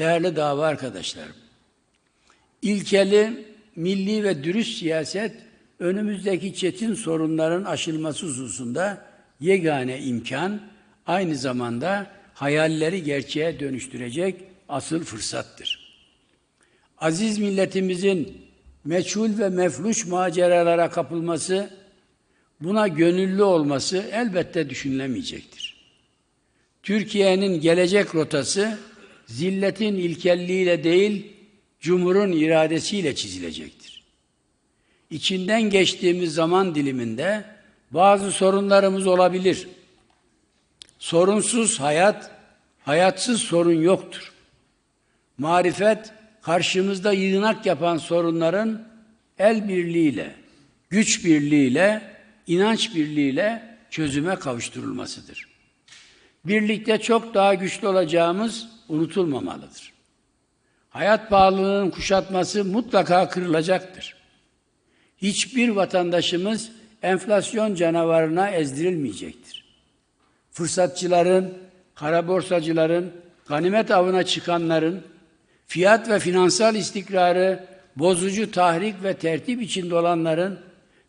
Değerli dava arkadaşlarım, ilkeli, milli ve dürüst siyaset önümüzdeki çetin sorunların aşılması hususunda yegane imkan, aynı zamanda hayalleri gerçeğe dönüştürecek asıl fırsattır. Aziz milletimizin meçhul ve mefluş maceralara kapılması, buna gönüllü olması elbette düşünülemeyecektir. Türkiye'nin gelecek rotası zilletin ilkelliğiyle değil, cumhurun iradesiyle çizilecektir. İçinden geçtiğimiz zaman diliminde bazı sorunlarımız olabilir. Sorunsuz hayat, hayatsız sorun yoktur. Marifet, karşımızda yığınak yapan sorunların el birliğiyle, güç birliğiyle, inanç birliğiyle çözüme kavuşturulmasıdır. Birlikte çok daha güçlü olacağımız unutulmamalıdır. Hayat pahalılığının kuşatması mutlaka kırılacaktır. Hiçbir vatandaşımız enflasyon canavarına ezdirilmeyecektir. Fırsatçıların, kara borsacıların, ganimet avına çıkanların, fiyat ve finansal istikrarı bozucu tahrik ve tertip içinde olanların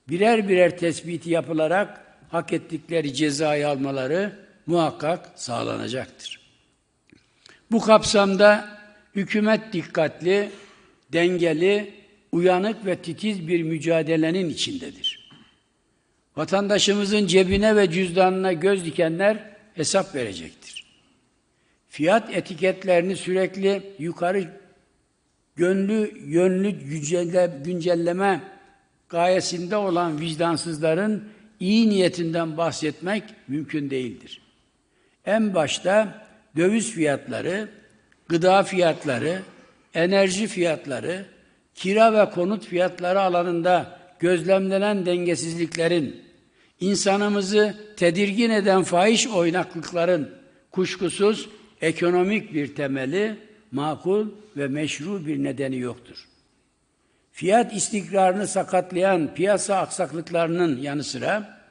birer birer tespiti yapılarak hak ettikleri cezayı almaları muhakkak sağlanacaktır. Bu kapsamda hükümet dikkatli, dengeli, uyanık ve titiz bir mücadelenin içindedir. Vatandaşımızın cebine ve cüzdanına göz dikenler hesap verecektir. Fiyat etiketlerini sürekli yukarı gönlü yönlü güncelle, güncelleme gayesinde olan vicdansızların iyi niyetinden bahsetmek mümkün değildir. En başta döviz fiyatları, gıda fiyatları, enerji fiyatları, kira ve konut fiyatları alanında gözlemlenen dengesizliklerin, insanımızı tedirgin eden fahiş oynaklıkların kuşkusuz ekonomik bir temeli, makul ve meşru bir nedeni yoktur. Fiyat istikrarını sakatlayan piyasa aksaklıklarının yanı sıra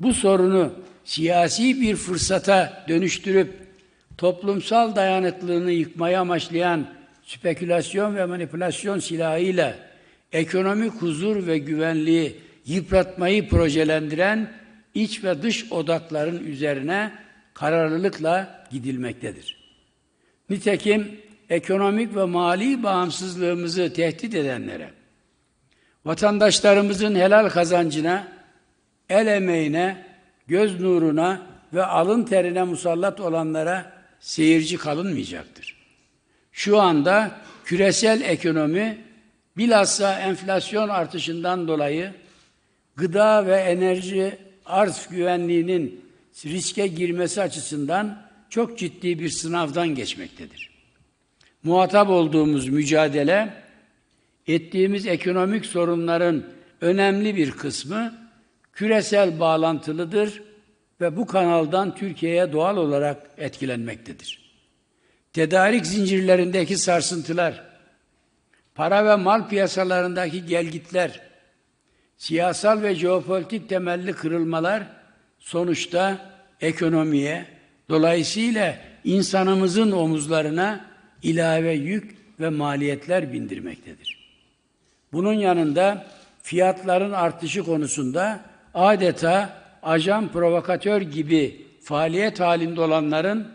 bu sorunu siyasi bir fırsata dönüştürüp toplumsal dayanıklılığını yıkmayı amaçlayan spekülasyon ve manipülasyon silahıyla ekonomik huzur ve güvenliği yıpratmayı projelendiren iç ve dış odakların üzerine kararlılıkla gidilmektedir. Nitekim ekonomik ve mali bağımsızlığımızı tehdit edenlere, vatandaşlarımızın helal kazancına, el emeğine, göz nuruna ve alın terine musallat olanlara seyirci kalınmayacaktır. Şu anda küresel ekonomi bilhassa enflasyon artışından dolayı gıda ve enerji arz güvenliğinin riske girmesi açısından çok ciddi bir sınavdan geçmektedir. Muhatap olduğumuz mücadele, ettiğimiz ekonomik sorunların önemli bir kısmı küresel bağlantılıdır ve bu kanaldan Türkiye'ye doğal olarak etkilenmektedir. Tedarik zincirlerindeki sarsıntılar, para ve mal piyasalarındaki gelgitler, siyasal ve jeopolitik temelli kırılmalar sonuçta ekonomiye, dolayısıyla insanımızın omuzlarına ilave yük ve maliyetler bindirmektedir. Bunun yanında fiyatların artışı konusunda adeta ajan provokatör gibi faaliyet halinde olanların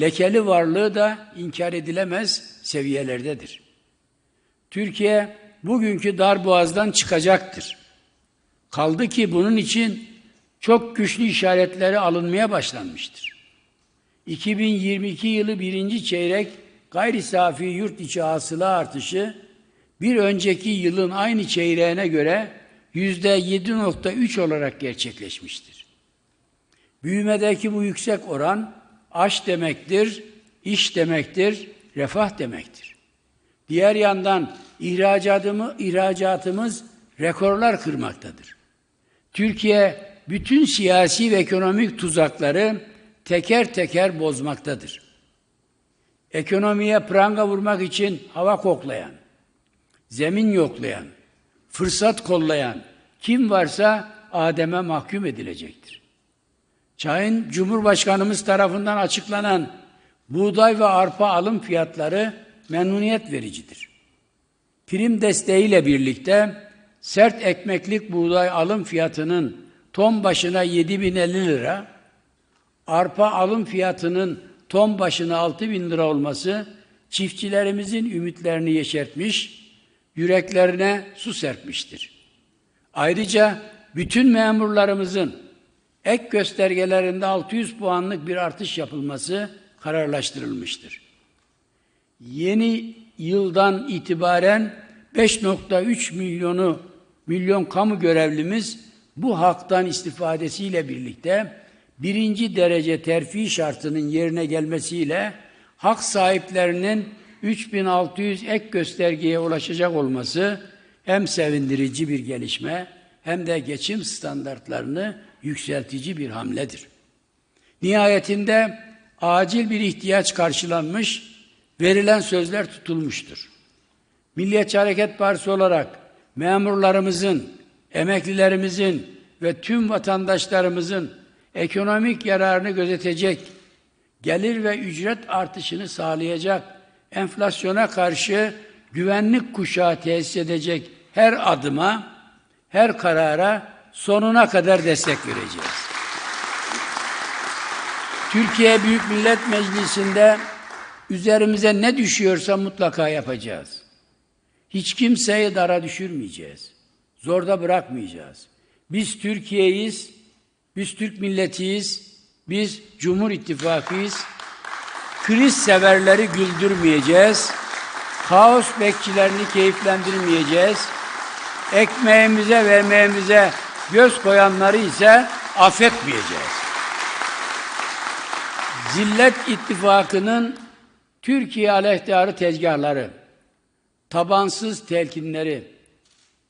lekeli varlığı da inkar edilemez seviyelerdedir. Türkiye bugünkü dar boğazdan çıkacaktır. Kaldı ki bunun için çok güçlü işaretleri alınmaya başlanmıştır. 2022 yılı birinci çeyrek gayri safi yurt içi hasıla artışı bir önceki yılın aynı çeyreğine göre 7.3 olarak gerçekleşmiştir. Büyümedeki bu yüksek oran aş demektir, iş demektir, refah demektir. Diğer yandan ihracatımı, ihracatımız rekorlar kırmaktadır. Türkiye bütün siyasi ve ekonomik tuzakları teker teker bozmaktadır. Ekonomiye pranga vurmak için hava koklayan, zemin yoklayan, fırsat kollayan kim varsa Adem'e mahkum edilecektir. Çayın Cumhurbaşkanımız tarafından açıklanan buğday ve arpa alım fiyatları memnuniyet vericidir. Prim desteğiyle birlikte sert ekmeklik buğday alım fiyatının ton başına 7050 lira, arpa alım fiyatının ton başına 6000 lira olması çiftçilerimizin ümitlerini yeşertmiş, yüreklerine su serpmiştir. Ayrıca bütün memurlarımızın ek göstergelerinde 600 puanlık bir artış yapılması kararlaştırılmıştır. Yeni yıldan itibaren 5.3 milyonu milyon kamu görevlimiz bu haktan istifadesiyle birlikte birinci derece terfi şartının yerine gelmesiyle hak sahiplerinin 3600 ek göstergeye ulaşacak olması hem sevindirici bir gelişme hem de geçim standartlarını yükseltici bir hamledir. Nihayetinde acil bir ihtiyaç karşılanmış, verilen sözler tutulmuştur. Milliyetçi Hareket Partisi olarak memurlarımızın, emeklilerimizin ve tüm vatandaşlarımızın ekonomik yararını gözetecek, gelir ve ücret artışını sağlayacak, enflasyona karşı güvenlik kuşağı tesis edecek her adıma, her karara sonuna kadar destek vereceğiz. Türkiye Büyük Millet Meclisi'nde üzerimize ne düşüyorsa mutlaka yapacağız. Hiç kimseyi dara düşürmeyeceğiz. Zorda bırakmayacağız. Biz Türkiye'yiz, biz Türk milletiyiz, biz Cumhur İttifakı'yız. Kriz severleri güldürmeyeceğiz. Kaos bekçilerini keyiflendirmeyeceğiz. Ekmeğimize ve göz koyanları ise affetmeyeceğiz. Zillet İttifakı'nın Türkiye aleyhtarı tezgahları, tabansız telkinleri,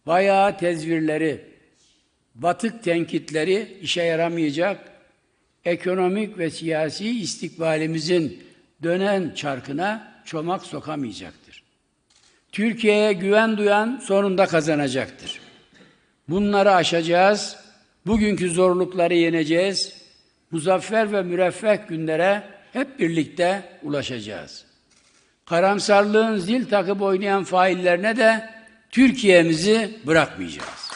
bayağı tezvirleri, batık tenkitleri işe yaramayacak, ekonomik ve siyasi istikbalimizin dönen çarkına çomak sokamayacaktır. Türkiye'ye güven duyan sonunda kazanacaktır. Bunları aşacağız, bugünkü zorlukları yeneceğiz, muzaffer ve müreffeh günlere hep birlikte ulaşacağız. Karamsarlığın zil takıp oynayan faillerine de Türkiye'mizi bırakmayacağız.